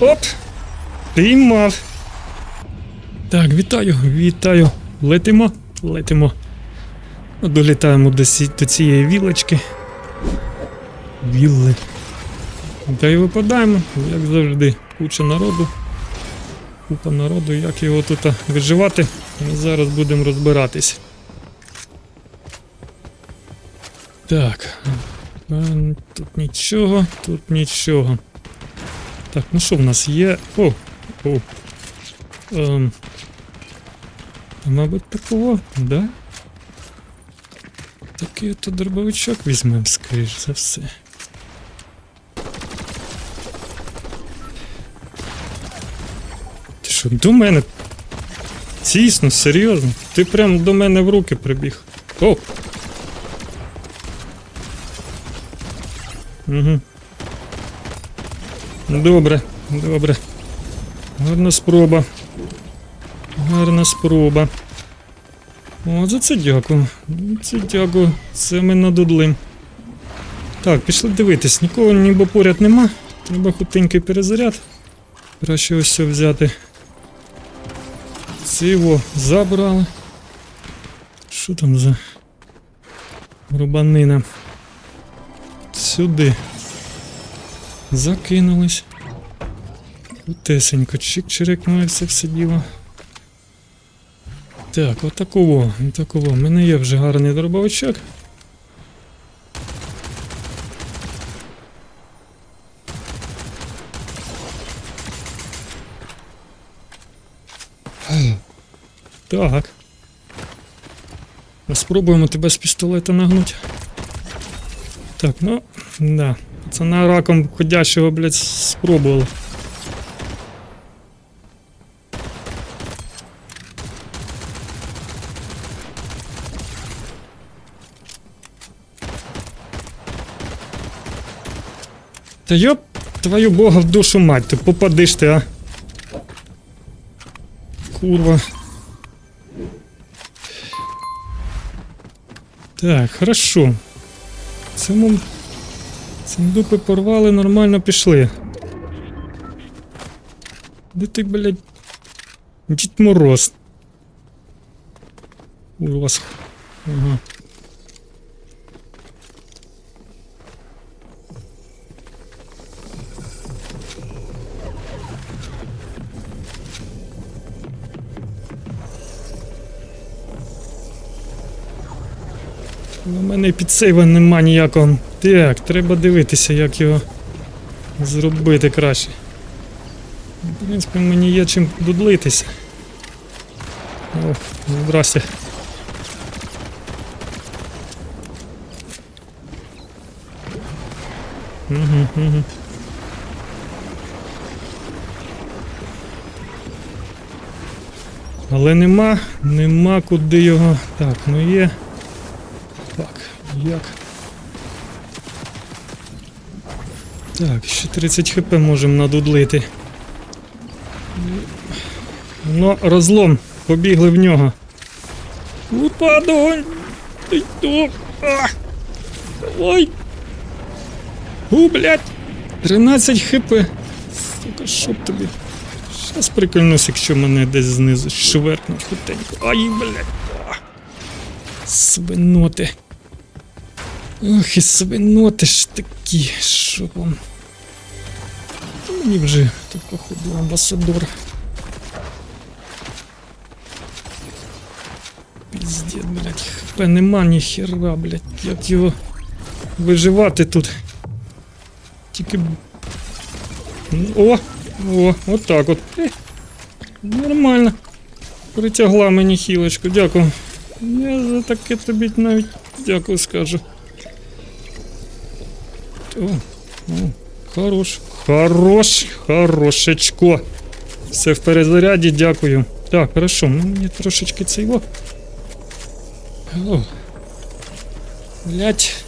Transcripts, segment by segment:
Оп! Піймав. Так, вітаю, вітаю. Летимо, летимо. Долітаємо до, сі- до цієї вілочки. Вілли. Та й випадаємо, як завжди, куча народу. Купа народу, як його тут виживати, ми зараз будемо розбиратись. Так. Тут нічого, тут нічого. Так, ну що в нас є? О! О! Ем. Мабуть, такого, да? Такий ото дробовичок візьмемо, скоріш за все. Ти що, до мене? Тісно, серйозно? Ти прям до мене в руки прибіг. О! Угу. Добре, добре. Гарна спроба. Гарна спроба. О, за це дякую. Це дякую. Це ми надудлим. Так, пішли дивитись. Нікого ніби поряд нема. Треба хутенький перезаряд. Краще ось це взяти. Це його забрали. Що там за рубанина? Сюди. Закинулись. Утесенько, чик-чирикнули все все діло. Так, отакого, отакого. У мене є вже гарний дробовичок. Так. Спробуємо тебе з пістолета нагнути. Так, ну, да. Пацана раком ходячого, блядь, спробували. Та йоп, твою бога в душу мать, ти попадиш ти, а. Курва. Так, хорошо. Цьому... Цим дупи порвали, нормально пішли. Де ти, блядь? Дід Мороз. Ужас. Ага. У мене підсейва нема ніякого. Так, треба дивитися, як його зробити краще. В принципі, мені є чим дудлитися. О, здрасте. Угу, угу. Але нема, нема куди його. Так, ну є. Так, як? Так, ще 30 хп можемо надудлити. Ну, розлом. Побігли в нього. Упаду! Ти то! А! Ой! У, блядь! 13 хп! Сука, що б тобі? Щас прикольнусь, якщо мене десь знизу шверкнуть хутенько. Ай, блядь! Свиноти. Ох, і свиноти ж такі, що вам. Мені вже тут, походу, амбасадор. Піздець, блядь, хп нема ні хера, блядь, як його виживати тут. Тільки. О! О, от так от. Е, Нормально. Притягла мені хілочку, дякую. Я за таке тобі навіть дякую скажу. Хорош. Хорош, хорошечко. Все в перезаряді, дякую. Так, хорошо, ну мені трошечки цей о. О. Блять.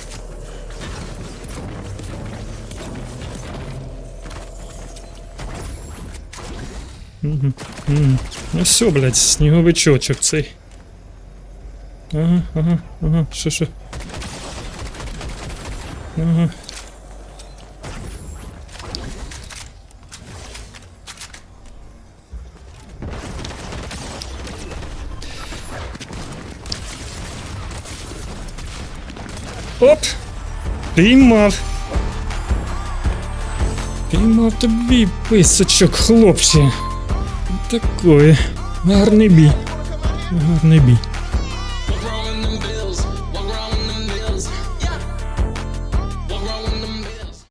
Угу, угу. Ну все, блядь, сніговичочок цей. Ага, ага, ага, що, що? Ага. Оп! Піймав. Піймав тобі писочок, хлопче. Такої. Гарний бій. Гарний бій.